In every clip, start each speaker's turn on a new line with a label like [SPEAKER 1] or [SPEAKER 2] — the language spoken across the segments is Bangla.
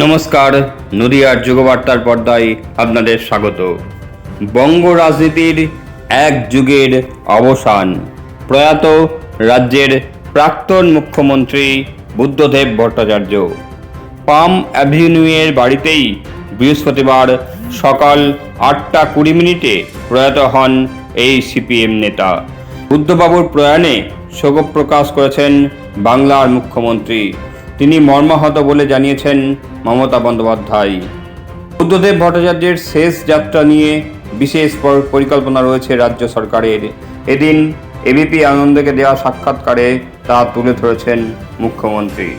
[SPEAKER 1] নমস্কার, নদিয়ার যুগবার্তার পর্দায় আপনাদের স্বাগত। বঙ্গ রাজনীতির এক যুগের অবসান। প্রয়াত রাজ্যের প্রাক্তন মুখ্যমন্ত্রী বুদ্ধদেব ভট্টাচার্য। পাম অ্যাভিনিউয়ের বাড়িতেই বৃহস্পতিবার সকাল আটটা কুড়ি মিনিটে প্রয়াত হন এই সিপিএম নেতা। বুদ্ধবাবুর প্রয়াণে শোক প্রকাশ করেছেন বাংলার মুখ্যমন্ত্রী। তিনি মর্মাহত বলে জানিয়েছেন মমতা বন্দ্যোপাধ্যায়। বুদ্ধদেব ভট্টাচার্যের শেষ যাত্রা নিয়ে বিশেষ পর- পরিকল্পনা রয়েছে রাজ্য সরকারের। এদিন এবিপি আনন্দকে দেওয়া সাক্ষাৎকারে তা তুলে ধরেছেন মুখ্যমন্ত্রী।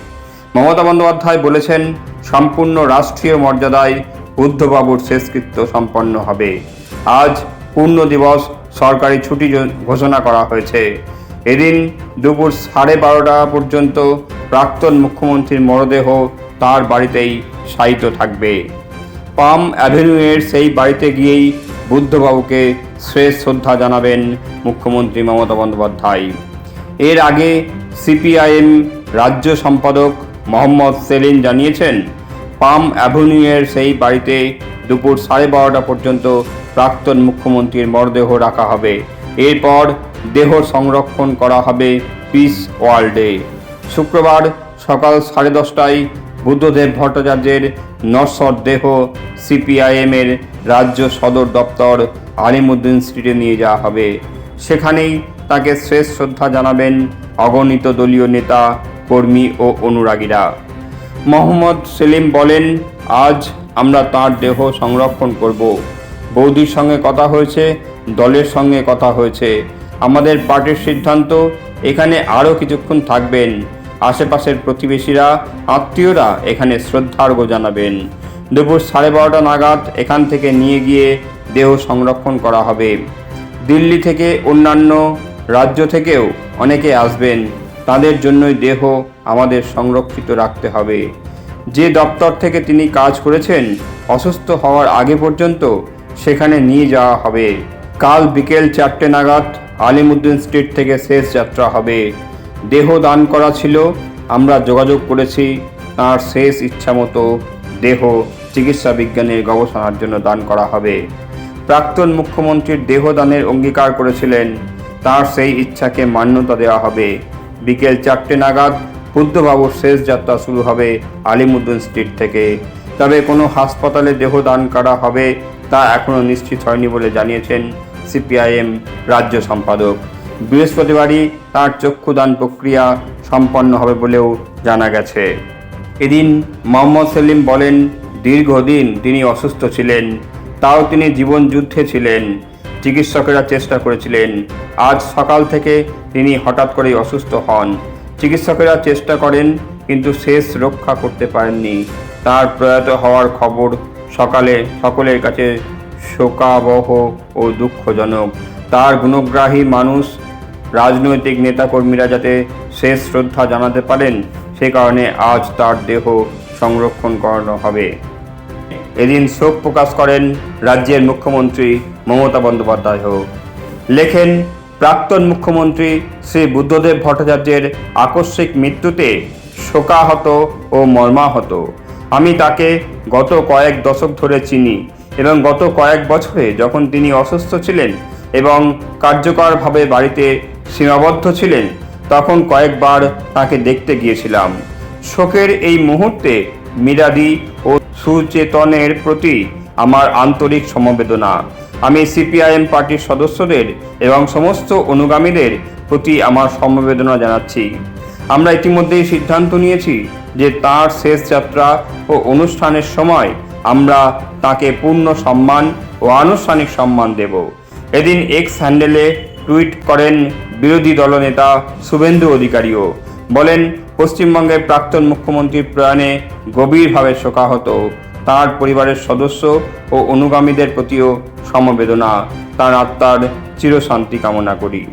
[SPEAKER 1] মমতা বন্দ্যোপাধ্যায় বলেছেন, সম্পূর্ণ রাষ্ট্রীয় মর্যাদায় বুদ্ধবাবুর শেষকৃত্য সম্পন্ন হবে। আজ পূর্ণ দিবস সরকারি ছুটি ঘোষণা করা হয়েছে। এদিন দুপুর সাড়ে বারোটা পর্যন্ত প্রাক্তন মুখ্যমন্ত্রীর মরদেহ তার বাড়িতেই শায়িত থাকবে। পাম অ্যাভিনিউয়ের সেই বাড়িতে গিয়েই বুদ্ধবাবুকে শেষ শ্রদ্ধা জানাবেন মুখ্যমন্ত্রী মমতা বন্দ্যোপাধ্যায়। এর আগে সিপিআইএম রাজ্য সম্পাদক মোহাম্মদ সেলিন জানিয়েছেন, পাম অ্যাভিনিউয়ের সেই বাড়িতে দুপুর সাড়ে বারোটা পর্যন্ত প্রাক্তন মুখ্যমন্ত্রীর মরদেহ রাখা হবে। এরপর দেহ সংরক্ষণ করা হবে পিস ওয়ার্ল্ডে। শুক্রবার সকাল সাড়ে দশটায় বুদ্ধদেব ভট্টাচার্যের নশ্বর দেহ সিপিআইএমের রাজ্য সদর দপ্তর আলিমুদ্দিন স্ট্রিটে নিয়ে যাওয়া হবে। সেখানেই তাকে শেষ শ্রদ্ধা জানাবেন অগণিত দলীয় নেতা, কর্মী ও অনুরাগীরা। মোহাম্মদ সেলিম বলেন, আজ আমরা তার দেহ সংরক্ষণ করব। বৌদির সঙ্গে কথা হয়েছে, দলের সঙ্গে কথা হয়েছে। আমাদের পার্টির সিদ্ধান্ত এখানে আরও কিছুক্ষণ থাকবেন। আশেপাশের প্রতিবেশীরা, আত্মীয়রা এখানে শ্রদ্ধার্ঘ জানাবেন। দুপুর সাড়ে বারোটা নাগাদ এখান থেকে নিয়ে গিয়ে দেহ সংরক্ষণ করা হবে। দিল্লি থেকে অন্যান্য রাজ্য থেকেও অনেকে আসবেন। তাদের জন্যই দেহ আমাদের সংরক্ষিত রাখতে হবে। যে দপ্তর থেকে তিনি কাজ করেছেন, অসুস্থ হওয়ার আগে পর্যন্ত সেখানে নিয়ে যাওয়া হবে। কাল বিকেল চারটে নাগাদ আলিমুদ্দিন স্ট্রিট থেকে শেষ যাত্রা হবে। দেহ দান করা ছিল, আমরা যোগাযোগ করেছি, তার শেষ ইচ্ছা মতো দেহ চিকিৎসা বিজ্ঞানের গবেষণার জন্য দান করা হবে। প্রাক্তন মুখ্যমন্ত্রীর দেহদানের অঙ্গীকার করেছিলেন, তার সেই ইচ্ছাকে মান্যতা দেওয়া হবে। বিকেল চারটে নাগাদ বুদ্ধবাবুর শেষ যাত্রা শুরু হবে আলিমুদ্দিন স্ট্রিট থেকে। তবে কোনো হাসপাতালে দেহ দান করা হবে তা এখনও নিশ্চিত হয়নি বলে জানিয়েছেন সিপিআইএম রাজ্য সম্পাদক। বৃহস্পতিবারই তার চক্ষুদান প্রক্রিয়া সম্পন্ন হবে বলেও জানা গেছে। এদিন মোহাম্মদ সেলিম বলেন, দীর্ঘদিন তিনি অসুস্থ ছিলেন, তাও তিনি জীবন যুদ্ধে ছিলেন, চিকিৎসকেরা চেষ্টা করেছিলেন। আজ সকাল থেকে তিনি হঠাৎ করেই অসুস্থ হন। চিকিৎসকেরা চেষ্টা করেন, কিন্তু শেষ রক্ষা করতে পারেননি। তার প্রয়াত হওয়ার খবর সকালে সকলের কাছে শোকাবহ ও দুঃখজনক। তার গুণগ্রাহী মানুষ, রাজনৈতিক নেতাকর্মীরা যাতে শেষ শ্রদ্ধা জানাতে পারেন, সে কারণে আজ তার দেহ সংরক্ষণ করানো হবে। এদিন শোক প্রকাশ করেন রাজ্যের মুখ্যমন্ত্রী মমতা বন্দ্যোপাধ্যায়ও। লেখেন, প্রাক্তন মুখ্যমন্ত্রী শ্রী বুদ্ধদেব ভট্টাচার্যের আকস্মিক মৃত্যুতে শোকাহত ও মর্মাহত। আমি তাকে গত কয়েক দশক ধরে চিনি। এবং গত কয়েক বছরে যখন তিনি অসুস্থ ছিলেন এবং কার্যকরভাবে বাড়িতে সীমাবদ্ধ ছিলেন, তখন কয়েকবার তাকে দেখতে গিয়েছিলাম। শোকের এই মুহূর্তে মিরাদি ও সুচেতনের প্রতি আমার আন্তরিক সমবেদনা। আমি সিপিআইএম পার্টির সদস্যদের এবং সমস্ত অনুগামীদের প্রতি আমার সমবেদনা জানাচ্ছি। আমরা ইতিমধ্যেই সিদ্ধান্ত নিয়েছি যে তার শেষ যাত্রা ও অনুষ্ঠানের সময় আমরা তাকে পূর্ণ সম্মান ও আনুষ্ঠানিক সম্মান দেব। এদিন এক্স হ্যান্ডেলে টুইট করেন বিরোধী দলনেতা শুভেন্দু অধিকারীও। বলেন, পশ্চিমবঙ্গের প্রাক্তন মুখ্যমন্ত্রীর প্রয়াণে গভীরভাবে শোকাহত। তার পরিবারের সদস্য ও অনুগামীদের প্রতিও সমবেদনা। তার আত্মার চিরশান্তি কামনা করি।